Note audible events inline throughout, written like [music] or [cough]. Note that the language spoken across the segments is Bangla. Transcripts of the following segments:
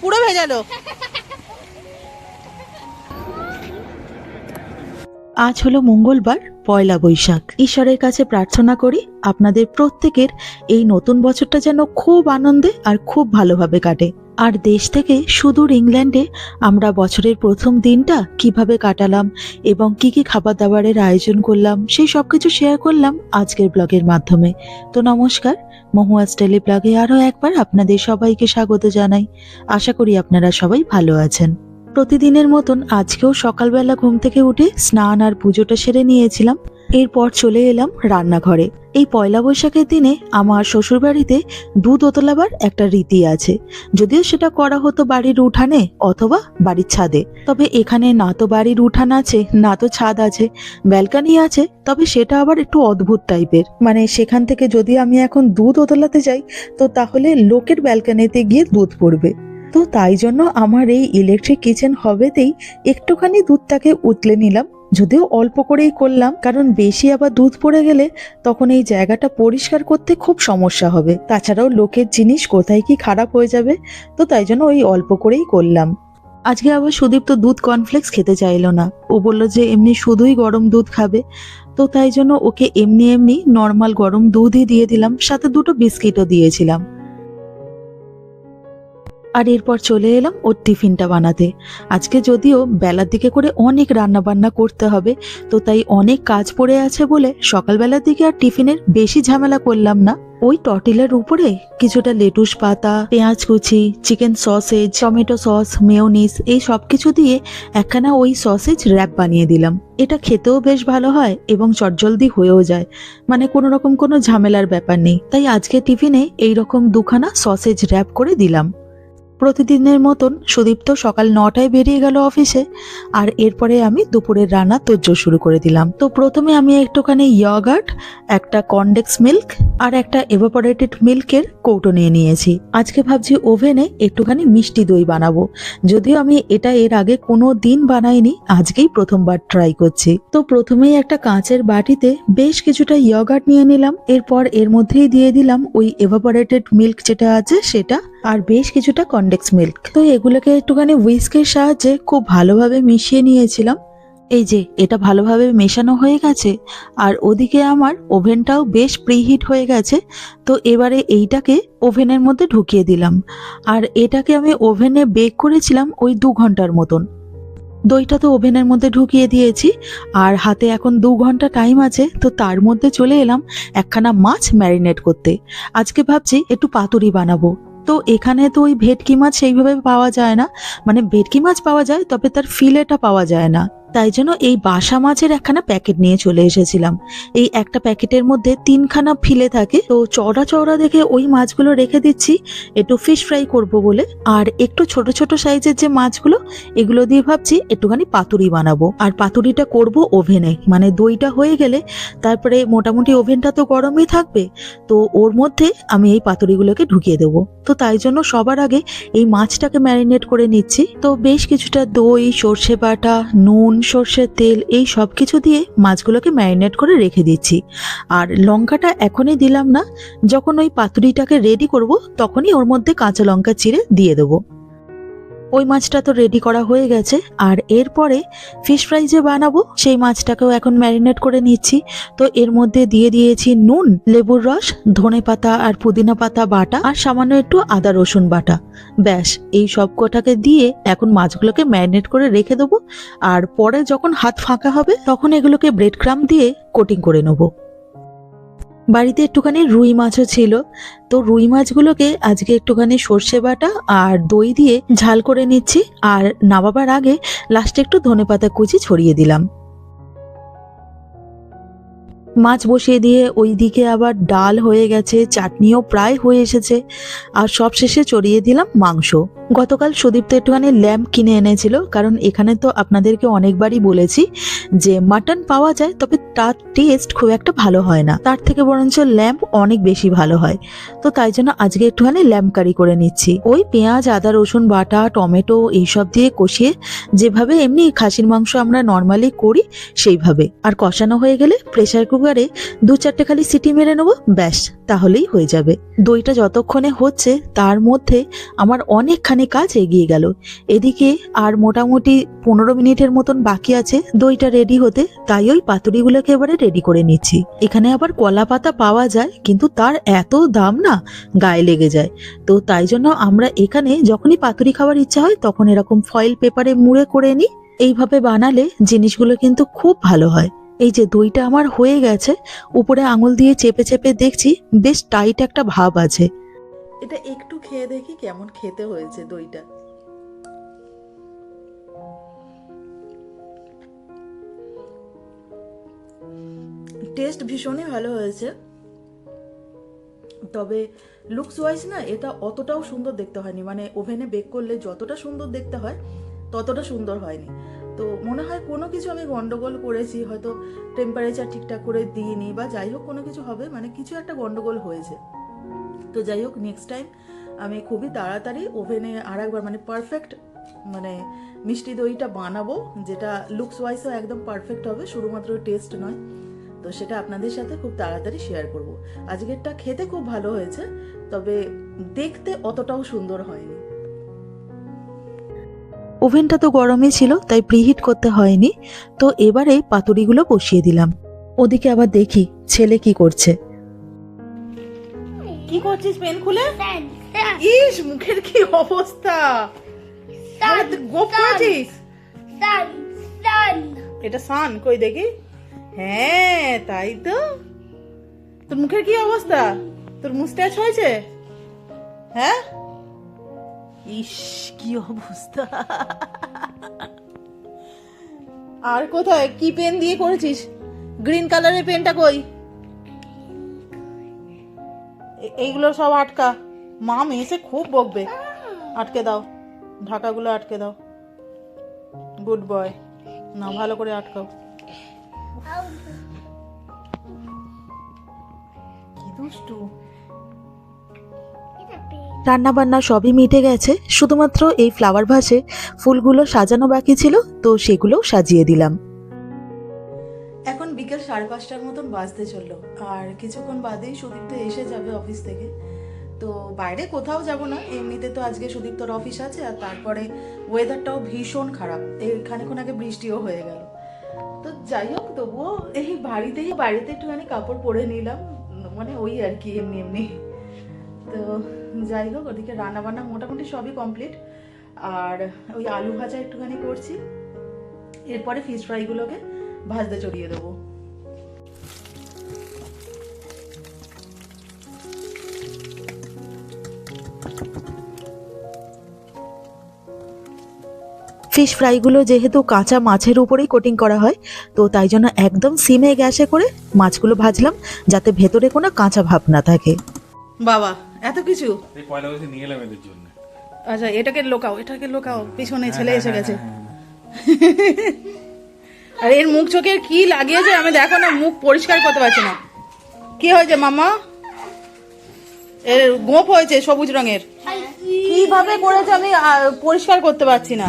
পুরো ভেজালো। আজ হলো মঙ্গলবার, পয়লা বৈশাখ। ঈশ্বরের কাছে প্রার্থনা করি আপনাদের প্রত্যেকের এই নতুন বছরটা যেন খুব আনন্দে আর খুব ভালোভাবে কাটে। আর দেশ থেকে সুদূর ইংল্যান্ডে আমরা বছরের প্রথম দিনটা কীভাবে কাটালাম এবং কি কি খাবার দাবারের আয়োজন করলাম, সেই সব কিছু শেয়ার করলাম আজকের ব্লগের মাধ্যমে। তো নমস্কার মহুয়াজ টেলি ব্লগে আরও একবার আপনাদের সবাইকে স্বাগত জানাই। আশা করি আপনারা সবাই ভালো আছেন। প্রতিদিনের মতন আজকেও সকালবেলা ঘুম থেকে উঠে স্নান আর পুজোটা সেরে নিয়েছিলাম। এরপর চলে এলাম রান্নাঘরে। এই পয়লা বৈশাখের দিনে আমার শ্বশুরবাড়িতে দুধ ওতলাবার একটা রীতি আছে। যদিও সেটা করা হতো বাড়ির উঠানে অথবা বাড়ির ছাদে। তবে এখানে না তো বাড়ির উঠান আছে, না তো ছাদ আছে, ব্যালকানি আছে, তবে সেটা আবার একটু অদ্ভুত টাইপের। মানে সেখান থেকে যদি আমি এখন দুধ ওতলাতে যাই, তো তাহলে লোকের ব্যালকানিতে গিয়ে দুধ পড়বে। তো তাই জন্য আমার এই ইলেকট্রিক কিচেন হবেতেই একটুখানি দুধটাকে উতলে নিলাম। যদিও অল্প করেই করলাম, কারণ বেশি আবার দুধ পড়ে গেলে তখন এই জায়গাটা পরিষ্কার করতে খুব সমস্যা হবে। তাছাড়াও লোকের জিনিস কোথায় কি খারাপ হয়ে যাবে, তো তাই জন্য ওই অল্প করেই করলাম। আজকে আবার সুদীপ তো দুধ কর্নফ্লেক্স খেতে চাইলো না। ও বলল যে এমনি শুধুই গরম দুধ খাবে, তো তাই জন্য ওকে এমনি এমনি নর্মাল গরম দুধই দিয়ে দিলাম, সাথে দুটো বিস্কিটও দিয়েছিলাম। আর এরপর চলে এলাম ওর টিফিনটা বানাতে। আজকে যদিও বেলার দিকে করে অনেক রান্না বান্না করতে হবে, তো তাই অনেক কাজ পড়ে আছে বলে সকালবেলার দিকে আর টিফিনের বেশি ঝামেলা করলাম না। ওই টটিলের উপরে কিছুটা লেটুস পাতা, পেঁয়াজ কুচি, chicken sausage, tomato sauce, mayonnaise এই সব কিছু দিয়ে একখানা ওই সসেজ র্যাপ বানিয়ে দিলাম। এটা খেতেও বেশ ভালো হয় এবং চটজলদি হয়েও যায়। মানে কোনো রকম কোনো ঝামেলার ব্যাপার নেই। তাই আজকে টিফিনে এই রকম দুখানা সসেজ র্যাপ করে দিলাম। প্রতিদিনের মতন সুদীপ্ত সকাল নটায় বেরিয়ে গেল অফিসে, আর এরপরে আমি দুপুরের রান্না তোজ্জো শুরু করে দিলাম। তো প্রথমে আমি একটুখানি ইয়গার্ট, একটা কনডেক্স মিল্ক আর একটা এভাপোরেটেড মিল্কের কৌটো নিয়ে নিয়েছি। আজকে ভাবছি ওভেনে একটুখানি মিষ্টি দই বানাবো। যদিও আমি এটা এর আগে কোনো দিন বানাইনি, আজকেই প্রথমবার ট্রাই করছি। তো প্রথমেই একটা কাঁচের বাটিতে বেশ কিছুটা ইয়গার্ট নিয়ে নিলাম। এরপর এর মধ্যেই দিয়ে দিলাম ওই এভাপোরেটেড মিল্ক যেটা আছে সেটা আর বেশ কিছুটা কনডেক্স মিল্ক। তো এগুলোকে একটুখানি হুইস্কের সাহায্যে খুব ভালোভাবে মিশিয়ে নিয়েছিলাম। এই যে, এটা ভালোভাবে মেশানো হয়ে গেছে, আর ওদিকে আমার ওভেনটাও বেশ প্রিহিট হয়ে গেছে, তো এবারে এইটাকে ওভেনের মধ্যে ঢুকিয়ে দিলাম। আর এটাকে আমি ওভেনে বেক করেছিলাম ওই দু ঘণ্টার মতন। দইটা তো ওভেনের মধ্যে ঢুকিয়ে দিয়েছি, আর হাতে এখন দু ঘণ্টা টাইম আছে, তো তার মধ্যে চলে এলাম একখানা মাছ ম্যারিনেট করতে। আজকে ভাবছি একটু পাতুরি বানাবো। তো এখানে তো ওই ভেটকি মাছ সেইভাবে পাওয়া যায় না। মানে ভেটকি মাছ পাওয়া যায়, তবে তার ফিলেটা পাওয়া যায় না। তাই জন্য এই বাসা মাছের একখানা প্যাকেট নিয়ে চলে এসেছিলাম। এই একটা প্যাকেটের মধ্যে তিনখানা ফিলে থাকে। তো চওড়া চওড়া দেখে ওই মাছগুলো রেখে দিচ্ছি। একটু ফিশ ফ্রাই করব বলে। আর একটু ছোট ছোট সাইজের যে মাছগুলো, এগুলো দিয়ে ভাবছি একটুখানি পাতুরি বানাবো। আর পাতুরিটা করব ওভেনে। মানে দইটা হয়ে গেলে তারপরে মোটামুটি ওভেনটা তো গরমই থাকবে। তো ওর মধ্যে আমি এই পাতুরিগুলোকে ঢুকিয়ে দেবো। তো তাই জন্য সবার আগে এই মাছটাকে ম্যারিনেট করে নিচ্ছি। তো বেশ কিছুটা দই, সর্ষে বাটা, নুন সর্ষের তেল, এই সব কিছু দিয়ে মাছগুলোকে ম্যারিনেট করে রেখে দিচ্ছি। আর লঙ্কাটা এখনই দিলাম না, যখন ওই পাতুরিটাকে রেডি করব, তখনই ওর মধ্যে কাঁচা লঙ্কা চিড়ে দিয়ে দেবো। ওই মাছটা তো রেডি করা হয়ে গেছে, আর এরপরে ফিশ ফ্রাই যে বানাবো। সেই মাছটাকেও এখন ম্যারিনেট করে নিচ্ছি। তো এর মধ্যে দিয়ে দিয়েছি নুন, লেবুর রস, ধনে পাতা আর পুদিনা পাতা বাটা, আর সামান্য একটু আদা রসুন বাটা। ব্যাস, এই সব কটাকে দিয়ে এখন মাছগুলোকে ম্যারিনেট করে রেখে দেবো। আর পরে যখন হাত ফাঁকা হবে, তখন এগুলোকে ব্রেড ক্রাম দিয়ে কোটিং করে নেব। বাড়িতে একটুখানি রুই মাছও ছিল। তো রুই মাছগুলোকে আজকে একটুখানি সর্ষে বাটা আর দই দিয়ে ঝাল করে নিচ্ছি। আর নামাবার আগে লাস্টে একটু ধনে পাতা কুচি ছড়িয়ে দিলাম। মাছ বসিয়ে দিয়ে ওই দিকে আবার ডাল হয়ে গেছে, চাটনিও প্রায় হয়ে এসেছে। আর সব শেষে চড়িয়ে দিলাম মাংস। গতকাল সুদীপ তো একটুখানি ল্যাম্প কিনে এনেছিল, কারণ এখানে তো আপনাদেরকে অনেকবারই বলেছি যে মাটন পাওয়া যায়, তবে তার টেস্ট খুব একটা ভালো হয় না। তার থেকে বরঞ্চ ল্যাম্প অনেক বেশি ভালো হয়। তো তাই জন্য আজকে একটুখানি ল্যাম্প কারি করে নিচ্ছি। ওই পেঁয়াজ, আদা, রসুন, বাটা, টমেটো এইসব দিয়ে কষিয়ে যেভাবে এমনি খাসির মাংস আমরা নর্মালি করি, সেইভাবে। আর কষানো হয়ে গেলে প্রেসার কুকার কুকারে দু চারটে খালি সিটি মেরে নেব, ব্যাস, তাহলেই হয়ে যাবে। দইটা যতক্ষণে হচ্ছে, তার মধ্যে আমার অনেকখানি কাজ এগিয়ে গেল। এদিকে আর মোটামুটি পনেরো মিনিটের মতন বাকি আছে দইটা রেডি হতে, তাই ওই পাতুরিগুলোকে এবারে রেডি করে নিচ্ছি। এখানে আবার কলা পাতা পাওয়া যায়, কিন্তু তার এত দাম না, গায়ে লেগে যায়। তো তাই জন্য আমরা এখানে যখনই পাতুরি খাওয়ার ইচ্ছা হয়, তখন এরকম ফয়েল পেপারে মুড়ে করে নিই। এইভাবে বানালে জিনিসগুলো কিন্তু খুব ভালো হয়। এই যে দইটা আমার হয়ে গেছে, উপরে আঙুল দিয়ে চেপে চেপে দেখছি বেশ টাইট একটা ভাব আছে। এটা একটু খেয়ে দেখি কেমন খেতে হয়েছে দইটা। টেস্ট ভীষণই ভালো হয়েছে। তবে লুকস ওয়াইজ না, এটা অতটাও সুন্দর দেখতে হয়নি। মানে ওভেনে বেক করলে যতটা সুন্দর দেখতে হয়, ততটা সুন্দর হয়নি। তো মনে হয় কোনো কিছু আমি গন্ডগোল করেছি, হয়তো টেম্পারেচার ঠিকঠাক করে দিইনি বা যাই হোক কোনো কিছু হবে মানে কিছু একটা গন্ডগোল হয়েছে। তো যাই হোক নেক্সট টাইম আমি খুবই তাড়াতাড়ি ওভেনে আর একবার মানে পারফেক্ট মানে মিষ্টি দইটা বানাবো, যেটা লুকস ওয়াইজও একদম পারফেক্ট হবে, শুধুমাত্র টেস্ট নয়। তো সেটা আপনাদের সাথে খুব তাড়াতাড়ি শেয়ার করব। আজকেরটা খেতে খুব ভালো হয়েছে, তবে দেখতে অতটাও সুন্দর হয়নি। ওভেনটা তো গরমই ছিল তাই প্রিহিট করতে হয়নি। তো এবারে পাতুরিগুলো বসিয়ে দিলাম। ওদিকে আবার দেখি ছেলে কি করছে। কি করছিস পেন খুলে? ইস মুখের কি অবস্থা? গোপ করেছিস? sun. এটা সান কই দেখি? হ্যাঁ তাই তো। তোর মুখের কি অবস্থা? তোর মুস্টাচ হয়েছে? হ্যাঁ? ইস কি অবস্থা। আর কোথায়? কি পেন দিয়ে করেছিস? গ্রিন কালারের পেনটা কই? এইগুলো সব আটকা। মা এসে খুব বকবে। আটকে দাও। ঢাকাগুলো আটকে দাও। গুড বয় না ভালো করে আটকাও। কি দুষ্টু। A big. রান্না বান্না সবই মিটে গেছে, শুধুমাত্র এই ফ্লাওয়ার ভাসে ফুলগুলো সাজানো বাকি ছিল, তো সেগুলোও সাজিয়ে দিলাম। এখন বিকেল সাড়ে পাঁচটার মতন বাজতে চলল, আর কিছুক্ষণ বাদেই সুদীপ্ত এসে যাবে অফিস থেকে। তো বাইরে কোথাও যাব না, এমনিতে তো আজকে সুদীপ্তর অফিস আছে, আর তারপরে ওয়েদারটাও ভীষণ খারাপ এখানেক্ষণ আগে বৃষ্টিও হয়ে গেল। তো যাই হোক, তবুও এই বাড়িতেই, বাড়িতে একটুখানি কাপড় পরে নিলাম মানে ওই আর কি, এমনি এমনি। তো যাই হোক ওদিকে রান্না বান্না মোটামুটি সবই কমপ্লিট আর ওই আলু ভাজা একটুখানি করছি। এরপরে ফিশ ফ্রাইগুলোকে ভাজতে চড়িয়ে দেবো। ফিশ ফ্রাইগুলো যেহেতু কাঁচা মাছের উপরেই কোটিং করা হয় তো তাই জন্য একদম সিমে গ্যাসে করে মাছগুলো ভাজলাম যাতে ভেতরে কোনো কাঁচা ভাব না থাকে। বাবা এত কিছু? এই পয়লা বৈশাখ নিয়ে এলাম এদের জন্য। আচ্ছা এটাকে লোকাও এটাকে লোকাও পিছনে ছেলে এসে গেছে। [laughs] আর এর মুখ চোখের কি লাগিয়েছে আমি দেখো না মুখ পরিষ্কার করতে পারছি না। কি হয়েছে মামা এর গোপ হয়েছে সবুজ রঙের। কীভাবে করেছে আমি পরিষ্কার করতে পারছি না।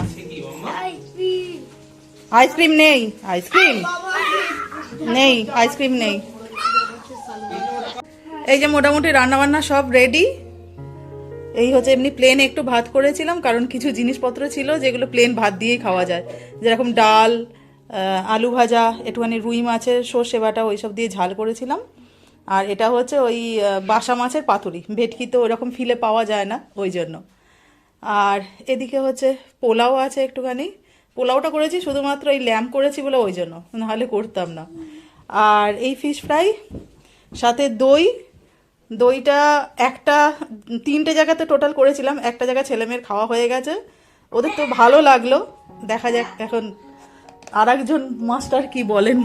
আইসক্রিম নেই আইসক্রিম। নেই আইসক্রিম নেই। এই যে মোটামুটি রান্নাবান্না সব রেডি এই হচ্ছে এমনি প্লেন একটু ভাত করেছিলাম, কারণ কিছু জিনিসপত্র ছিল যেগুলো প্লেন ভাত দিয়েই খাওয়া যায়। যেরকম ডাল আলু ভাজা, একটুখানি রুই মাছের সর্ষে বাটা ওইসব দিয়ে ঝাল করেছিলাম। আর এটা হচ্ছে ওই বাসা মাছের পাতুরি, ভেটকি তো ওইরকম ফিলে পাওয়া যায় না ওই জন্য। আর এদিকে হচ্ছে পোলাও আছে একটুখানি। পোলাওটা করেছি শুধুমাত্র এই ল্যাম্প করেছি বলে ওই জন্য, নাহলে করতাম না। আর এই ফিশ ফ্রাই সাথে দই দইটা একটা, তিনটে জায়গাতে টোটাল করেছিলাম। একটা জায়গা ছেলেমেয়ের খাওয়া হয়ে গেছে। ওদের তো ভালো লাগল। দেখা যাক এখন আর একজন মাস্টার কি বলেন।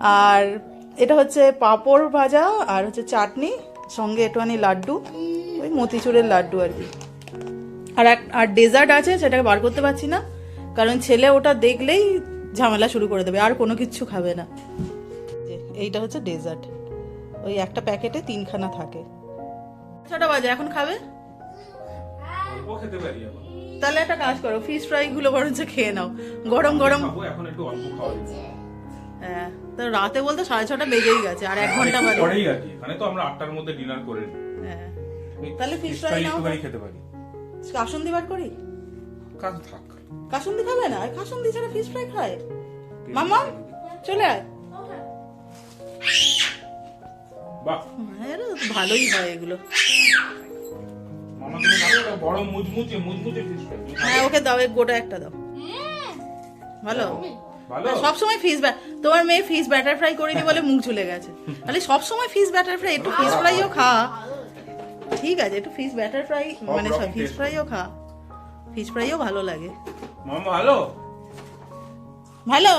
আর এটা হচ্ছে পাঁপড় ভাজা আর হচ্ছে চাটনি, সঙ্গে একটুখানি লাড্ডু, ওই মতিচুরের লাড্ডু আর কি। আর এক- আর ডেজার্ট আছে, সেটাকে বার করতে পারছি না, কারণ ছেলে ওটা দেখলেই ঝামেলা শুরু করে দেবে, আর কোনো কিচ্ছু খাবে না। এইটা হচ্ছে ডেজার্ট। ওই একটা প্যাকেটে তিনখানা থাকে। ছটা বাজে এখন খাবে? তাহলে একটা কাজ করো ফিশ ফ্রাই গুলো বরঞ্চ খেয়ে নাও। গরম গরম। এখন একটু অল্প খাওয়া হ্যাঁ তো রাতে বলতে সাড়ে ছটা বেজেই গেছে আর এক ঘণ্টা বাদে। পরেই আছে এখানে তো আমরা আটটার মধ্যে ডিনার করে হ্যাঁ। তাহলে fry fry নাও। একটুখানি খেতে পারি। কাসুন্দি বার করি? কাজ থাক। কাসুন্দি খাবে না? কাসুন্দি ছাড়া ফিশ ফ্রাই খায়? মামা চলে আয়। বাহ। ভালোই হয় এগুলো। বড় ফিশ ফ্রাই হ্যাঁ ওকে দাও এক গোটা একটা দাও। ভালো? সব সময় ফিশ তোমার মেয়ে ফিশ ব্যাটার ফ্রাই করিনি বলে মুখ গেছে। তাহলে সব সময় ফিশ ব্যাটার ফ্রাই একটু ফিশ ফ্রাইও খা। ঠিক আছে একটু ফিশ ব্যাটার ফ্রাই মানে ফিশ ফ্রাইও খা। ফিশ ফ্রাইও ভালো লাগে। ভালো? ভালো?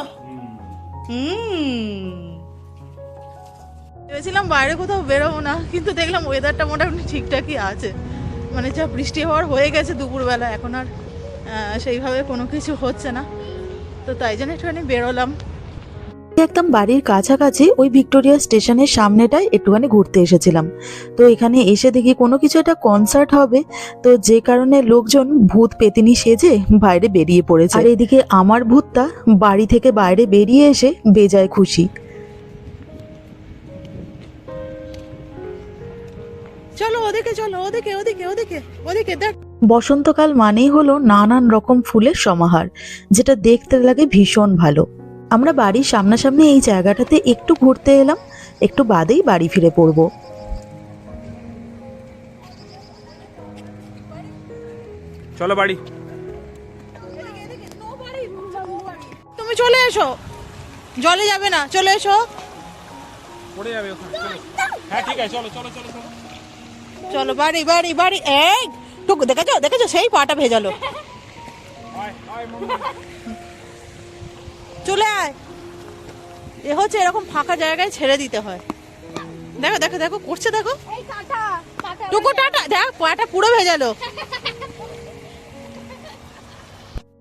হুম। ভেবেছিলাম বাইরে কোথাও বেরোবো না, কিন্তু দেখলাম ওয়েদারটা মোটামুটি ঠিকঠাকই আছে। মানে যা বৃষ্টি হওয়ার হয়ে গেছে দুপুরবেলা, এখন আর সেইভাবে কোনো কিছু হচ্ছে না। তো তাই জন্য একটুখানি বেরোলাম। একদম বাড়ির কাছাকাছি ওই ভিক্টোরিয়া স্টেশনের সামনেটায় একটুখানি ঘুরতে এসেছিলাম। তো এখানে এসে দেখি কোনো কিছু একটা কনসার্ট হবে, তো যে কারণে লোকজন ভূত পেতিনি সেজে বাইরে বেরিয়ে পড়েছে। আর এদিকে আমার ভূতটা বাড়ি থেকে বাইরে বেরিয়ে এসে বেজায় খুশি। চলো ওদিকে চলো ওদিকে ওদিকে ওদিকে ওদিকে দেখ। বসন্তকাল মানেই হলো নানান রকম ফুলের সমাহার যেটা দেখতে লাগে ভীষণ ভালো। আমরা বাড়ির সামনাসামনি এই জায়গাটাতে একটু ঘুরতে এলাম একটু বাদেই বাড়ি ফিরে পড়ব। চলো বাড়ি। তুমি চলে এসো। জলে যাবে না চলে এসো। পড়ে যাবে ওখানে হ্যাঁ ঠিক আছে চলো চলো চলো চলো। চলো বাড়ি বাড়ি বাড়ি। এক টুকু দেখেছ? দেখেছ? সেই পাটা ভেজালো। চলে আয়। এ হচ্ছে এরকম ফাঁকা জায়গায় ছেড়ে দিতে হয়। দেখো দেখো দেখো করছে দেখো। টুকু টাটা। দেখ পাটা পুরো ভেজালো।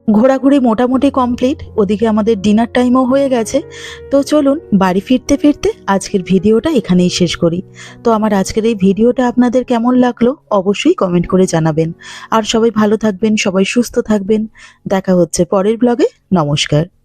ঘোরাঘুরি মোটামুটি কমপ্লিট ওদিকে আমাদের ডিনার টাইমও হয়ে গেছে। তো চলুন, বাড়ি ফিরতে ফিরতে আজকের ভিডিওটা এখানেই শেষ করি। তো আমার আজকের এই ভিডিওটা আপনাদের কেমন লাগল অবশ্যই কমেন্ট করে জানাবেন। আর সবাই ভালো থাকবেন, সবাই সুস্থ থাকবেন। দেখা হচ্ছে পরের ব্লগে নমস্কার।